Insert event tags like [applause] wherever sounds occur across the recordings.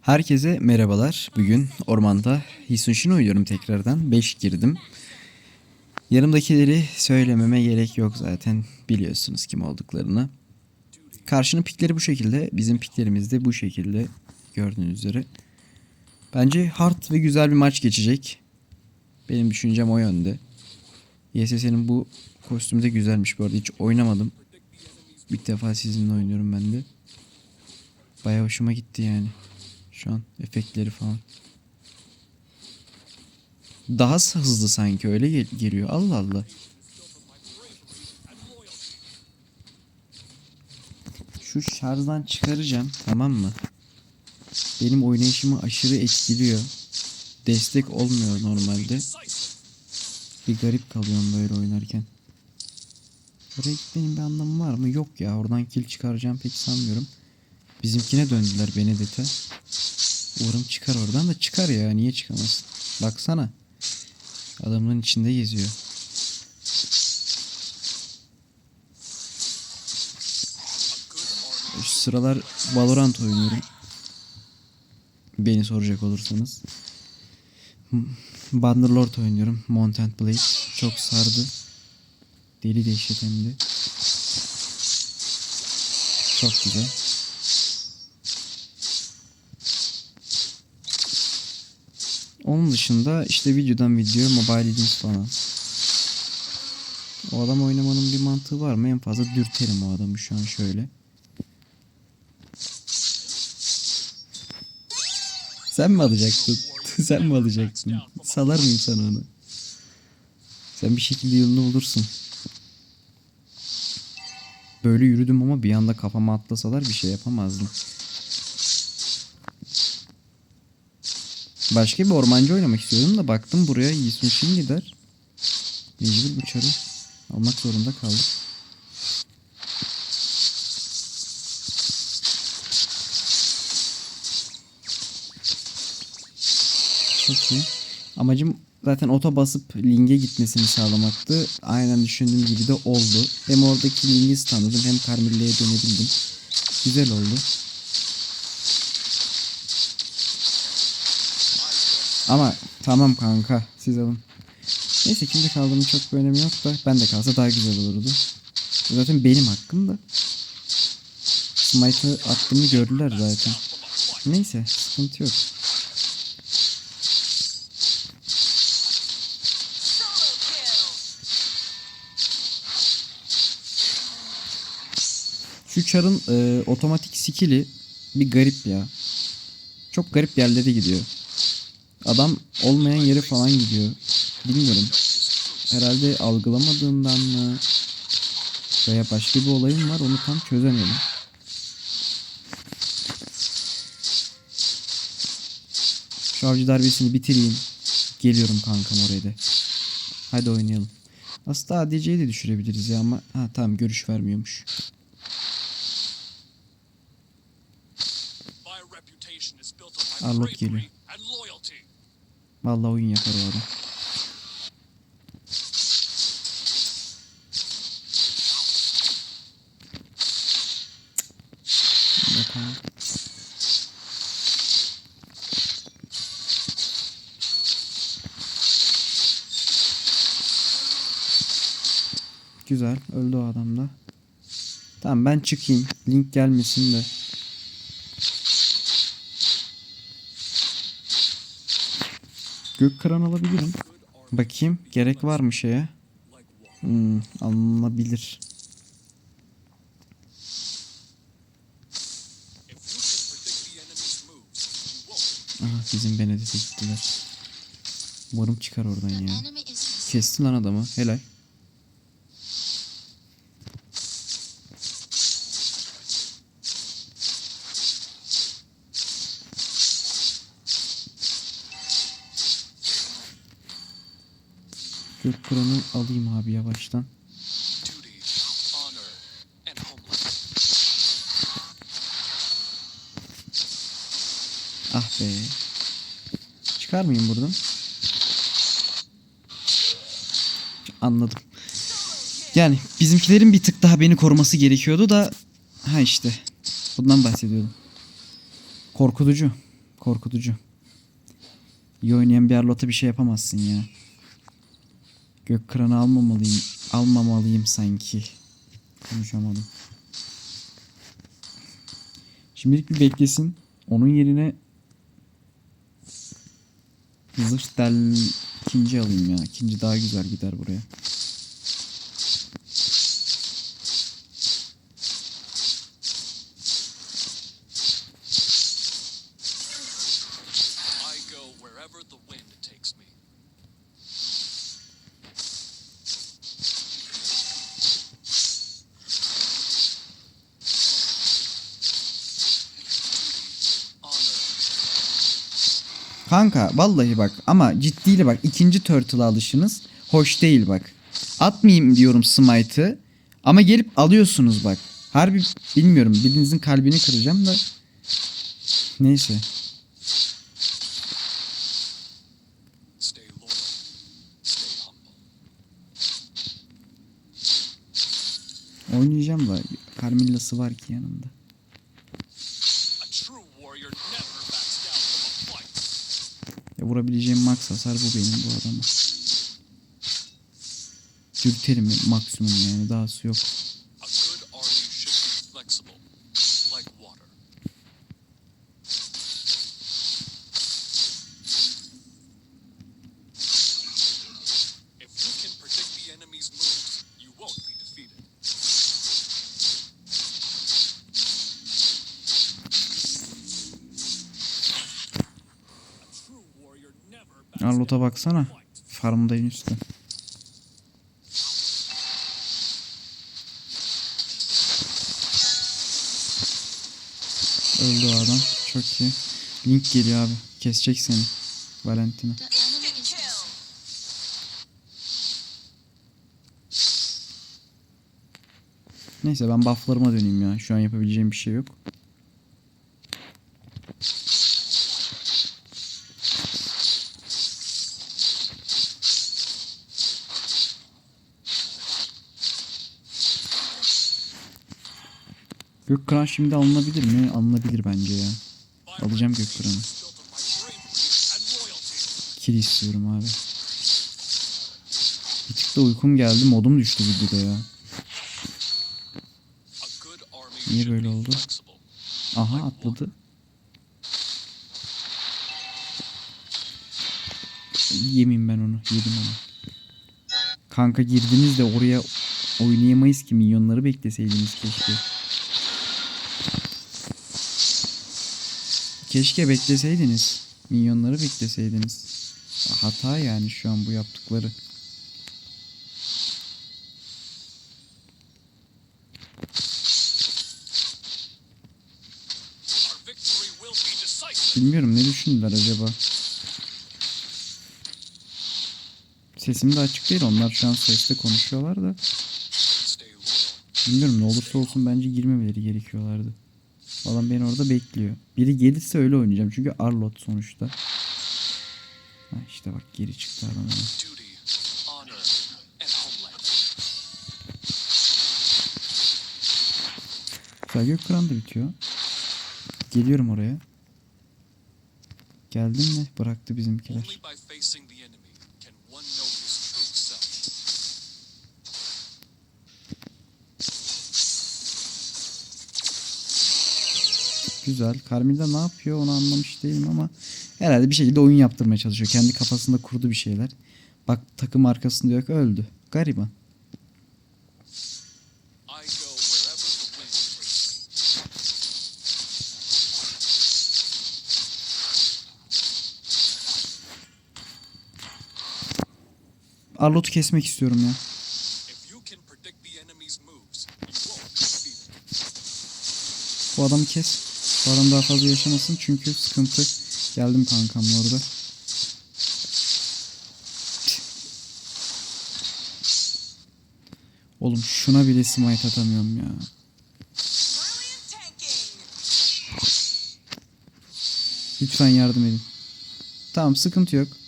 Herkese merhabalar. Bugün ormanda Hisunshino oynuyorum tekrardan. 5 girdim. Yanımdakileri söylememe gerek yok zaten. Biliyorsunuz kim olduklarını. Karşının pikleri bu şekilde. Bizim piklerimiz de bu şekilde. Gördüğünüz üzere. Bence hard ve güzel bir maç geçecek. Benim düşüncem o yönde. YSS'nin bu kostümü de güzelmiş bu arada. Hiç oynamadım. İlk defa sizinle oynuyorum ben de. Baya hoşuma gitti yani. Şu an efektleri falan. Daha hızlı sanki öyle gel- geliyor. Allah Allah. Şu şarjdan çıkaracağım tamam mı? Benim oynayışımı aşırı etkiliyor. Destek olmuyor normalde. Bir garip kalıyorum böyle oynarken. Oraya gitmenin bir anlamı var mı? Yok ya oradan kill çıkaracağım pek sanmıyorum. Bizimkine döndüler Benedet'e. Umarım çıkar oradan da çıkar ya. Niye çıkamaz? Baksana. Adamın içinde geziyor. Şu sıralar Valorant oynuyorum. Beni soracak olursanız. Bannerlord oynuyorum. Mount Blade. Çok sardı. Deli dehşet hem de. Çok güzel. Onun dışında işte videodan video, Mobile Legends falan. O adam oynamanın bir mantığı var mı? En fazla dürterim o adamı şu an şöyle. Sen mi alacaktın? [laughs] Sen mi alacaksın? Salar mıyım sana onu? Sen bir şekilde yolunu bulursun. Böyle yürüdüm ama bir anda kafama atlasalar bir şey yapamazdım. Başka bir ormancı oynamak istiyordum da baktım buraya Yismushin gider. Mecbur bu çarı almak zorunda kaldım. Çok iyi. Amacım zaten oto basıp linge gitmesini sağlamaktı. Aynen düşündüğüm gibi de oldu. Hem oradaki lingi tanıdım hem Carmilla'ya dönebildim. Güzel oldu. Ama tamam kanka siz alın. Neyse kimde kaldığımın çok bir önemi yok da ben de kalsa daha güzel olurdu. Zaten benim hakkım da. Smite'ı attığımı gördüler zaten. Neyse sıkıntı yok. Şu çarın e, otomatik skill'i bir garip ya. Çok garip yerlere gidiyor. Adam olmayan yere falan gidiyor. Bilmiyorum. Herhalde algılamadığımdan mı veya başka bir olayım var onu tam çözemedim. Şu avcı darbesini bitireyim. Geliyorum kankam oraya da. Hadi oynayalım. Aslında ADC'yi de düşürebiliriz ya ama ha tamam görüş vermiyormuş. Bravery geliyor. Vallahi oyun yapar o adam. Güzel. Öldü o adam da. Tamam ben çıkayım. Link gelmesin de. Gök kıran alabilirim. Bakayım gerek var mı şeye? Hmm, alınabilir. Aha bizim Benedet'e gittiler. Umarım çıkar oradan ya. Kesti lan adamı. Helal. Ah be. Çıkar mıyım buradan? Anladım. Yani bizimkilerin bir tık daha beni koruması gerekiyordu da ha işte. Bundan bahsediyordum. Korkutucu. Korkutucu. İyi oynayan bir Arlot'a bir şey yapamazsın ya. Gök kıranı almamalıyım. Almamalıyım sanki. Konuşamadım. Şimdilik bir beklesin. Onun yerine zırh ikinci alayım ya. İkinci daha güzel gider buraya. Kanka vallahi bak ama ciddiyle bak ikinci turtle'a alışınız hoş değil bak. Atmayayım diyorum smite'ı ama gelip alıyorsunuz bak. Harbi bilmiyorum birinizin kalbini kıracağım da. Neyse. Oynayacağım da Carmilla'sı var ki yanımda. Vurabileceğim max hasar bu benim bu adama. Dürterim maksimum yani dahası yok. Arlot'a down baksana. from a fight. Farmda en üstte. Öldü adam. Çok iyi. Link geliyor abi. Kesecek seni. Valentina. Neyse ben bufflarıma döneyim ya. Şu an yapabileceğim bir şey yok. Gök Kıran şimdi alınabilir mi? Alınabilir bence ya. Alacağım loyalty. Kill istiyorum abi. Bir tık da uykum geldi. Modum düştü videoda ya. Niye böyle oldu? Aha atladı. Yemeyeyim ben onu. Yedim onu. Kanka girdiniz de oraya oynayamayız ki. Minyonları bekleseydiniz keşke. Keşke bekleseydiniz. Minyonları bekleseydiniz. Hata yani şu an bu yaptıkları. Bilmiyorum ne düşündüler acaba. Sesim de açık değil. Onlar şu an sesle konuşuyorlar da. Bilmiyorum ne olursa olsun bence girmemeleri gerekiyorlardı. Adam beni orada bekliyor. Biri gelirse öyle oynayacağım. Çünkü Arlot sonuçta. Ha işte bak geri çıktı adam. Güzel gök kıran da bitiyor. Geliyorum oraya. Geldim mi? Bıraktı bizimkiler. Güzel. Carmilla ne yapıyor onu anlamış değilim ama herhalde bir şekilde oyun yaptırmaya çalışıyor. Kendi kafasında kurdu bir şeyler. Bak takım arkasında yok öldü. Gariban. Arlot'u kesmek istiyorum ya. Bu adamı kes. Bu adam daha fazla yaşamasın çünkü sıkıntı. Geldim kankamla orada. Oğlum şuna bile smite atamıyorum ya. Lütfen yardım edin. Tamam sıkıntı yok.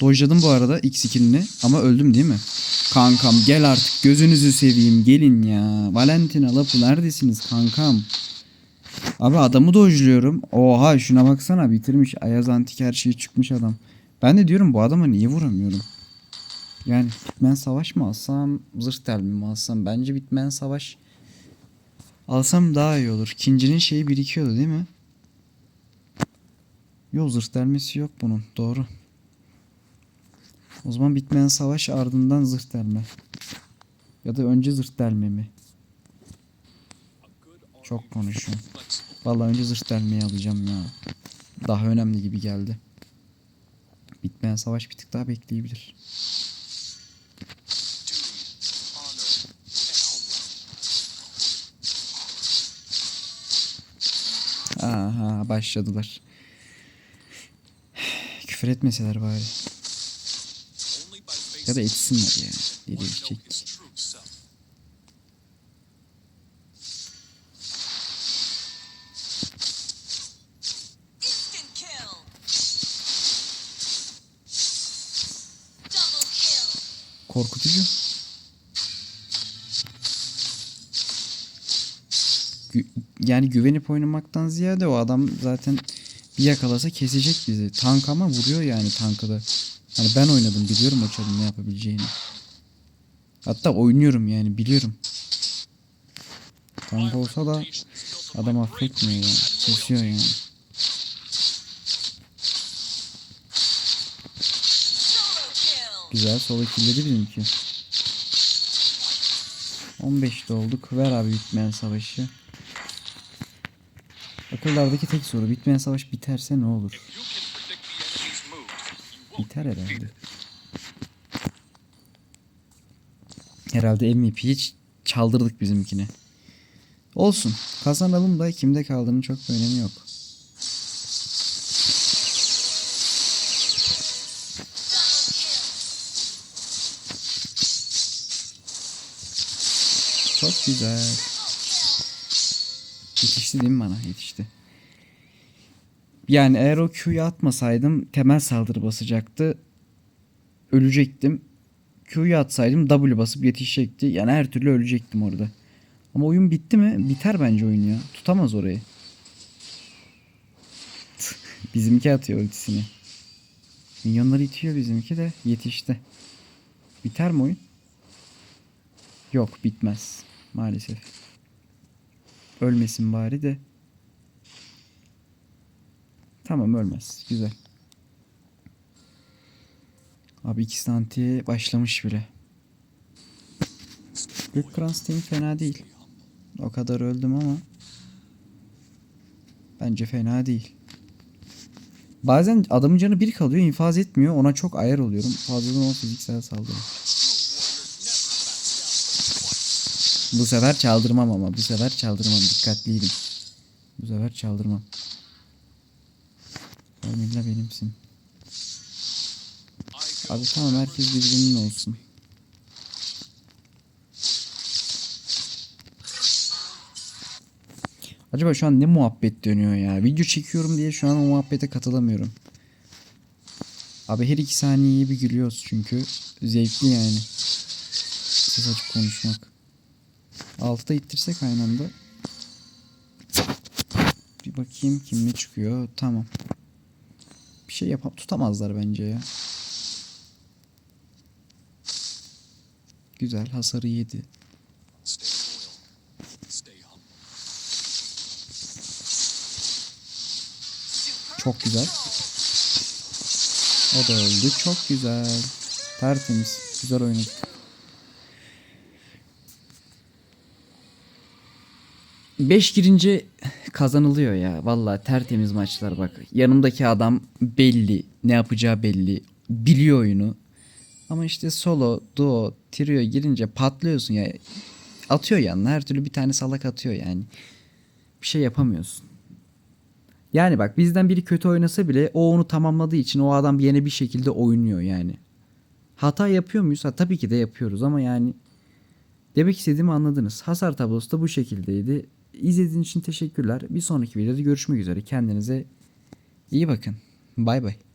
Dojladım bu arada X skillini ama öldüm değil mi? Kankam gel artık gözünüzü seveyim gelin ya. Valentina Lapu neredesiniz kankam? Abi adamı dojluyorum. Oha şuna baksana bitirmiş. Ayaz antik her şeyi çıkmış adam. Ben de diyorum bu adama niye vuramıyorum? Yani bitmeyen savaş mı alsam zırh telmi mi alsam? Bence bitmeyen savaş alsam daha iyi olur. Kincinin şeyi birikiyordu değil mi? Yok zırh delmesi yok bunun. Doğru. O zaman bitmeyen savaş ardından zırh delme. Ya da önce zırh delme mi? Çok konuşuyorum. Vallahi önce zırh delmeyi alacağım ya. Daha önemli gibi geldi. Bitmeyen savaş bir tık daha bekleyebilir. Aha başladılar. [sighs] Küfür etmeseler bari. Ya da etsinler ya. Double kill. Korkutucu. Yani güvenip oynamaktan ziyade o adam zaten bir yakalasa kesecek bizi. Tank ama vuruyor yani tankı da. Hani ben oynadım biliyorum o çalın ne yapabileceğini. Hatta oynuyorum yani biliyorum. Tank olsa da adam affetmiyor ya. Kesiyor yani. Güzel solo killedi bizimki. 15'te olduk. Ver abi bitmeyen savaşı. Akıllardaki tek soru bitmeyen savaş biterse ne olur? Biter herhalde. Herhalde MVP'yi çaldırdık bizimkine. Olsun. Kazanalım da kimde kaldığının çok bir önemi yok. Çok güzel. Yetişti değil mi bana? Yetişti. Yani eğer o Q'yu atmasaydım temel saldırı basacaktı. Ölecektim. Q'yu atsaydım W basıp yetişecekti. Yani her türlü ölecektim orada. Ama oyun bitti mi? Biter bence oyun ya. Tutamaz orayı. [laughs] bizimki atıyor ultisini. Minyonları itiyor bizimki de yetişti. Biter mi oyun? Yok bitmez. Maalesef. Ölmesin bari de. Tamam ölmez. Güzel. Abi iki anti başlamış bile. İlk Kranstein fena değil. O kadar öldüm ama bence fena değil. Bazen adamın canı bir kalıyor infaz etmiyor. Ona çok ayar oluyorum. Fazladan o fiziksel saldırı. Bu sefer çaldırmam ama. Bu sefer çaldırmam. Dikkatliydim. Bu sefer çaldırmam. Formülla benimsin. Abi tamam herkes birbirinin olsun. Acaba şu an ne muhabbet dönüyor ya? Video çekiyorum diye şu an o muhabbete katılamıyorum. Abi her iki saniyeyi bir gülüyoruz çünkü. Zevkli yani. Ses açıp konuşmak. Altıda ittirsek aynı anda. Bir bakayım kim ne çıkıyor. Tamam. Şey yapam tutamazlar bence ya. Güzel hasarı yedi. Çok güzel. O da öldü. Çok güzel. Tertemiz. Güzel oynadı. Beş girince kazanılıyor ya. Vallahi tertemiz maçlar bak. Yanımdaki adam belli. Ne yapacağı belli. Biliyor oyunu. Ama işte solo, duo, trio girince patlıyorsun ya. Atıyor yanına. Her türlü bir tane salak atıyor yani. Bir şey yapamıyorsun. Yani bak bizden biri kötü oynasa bile o onu tamamladığı için o adam yine bir şekilde oynuyor yani. Hata yapıyor muyuz? Ha, tabii ki de yapıyoruz ama yani demek istediğimi anladınız. Hasar tablosu da bu şekildeydi. İzlediğiniz için teşekkürler. Bir sonraki videoda görüşmek üzere. Kendinize iyi bakın. Bay bay.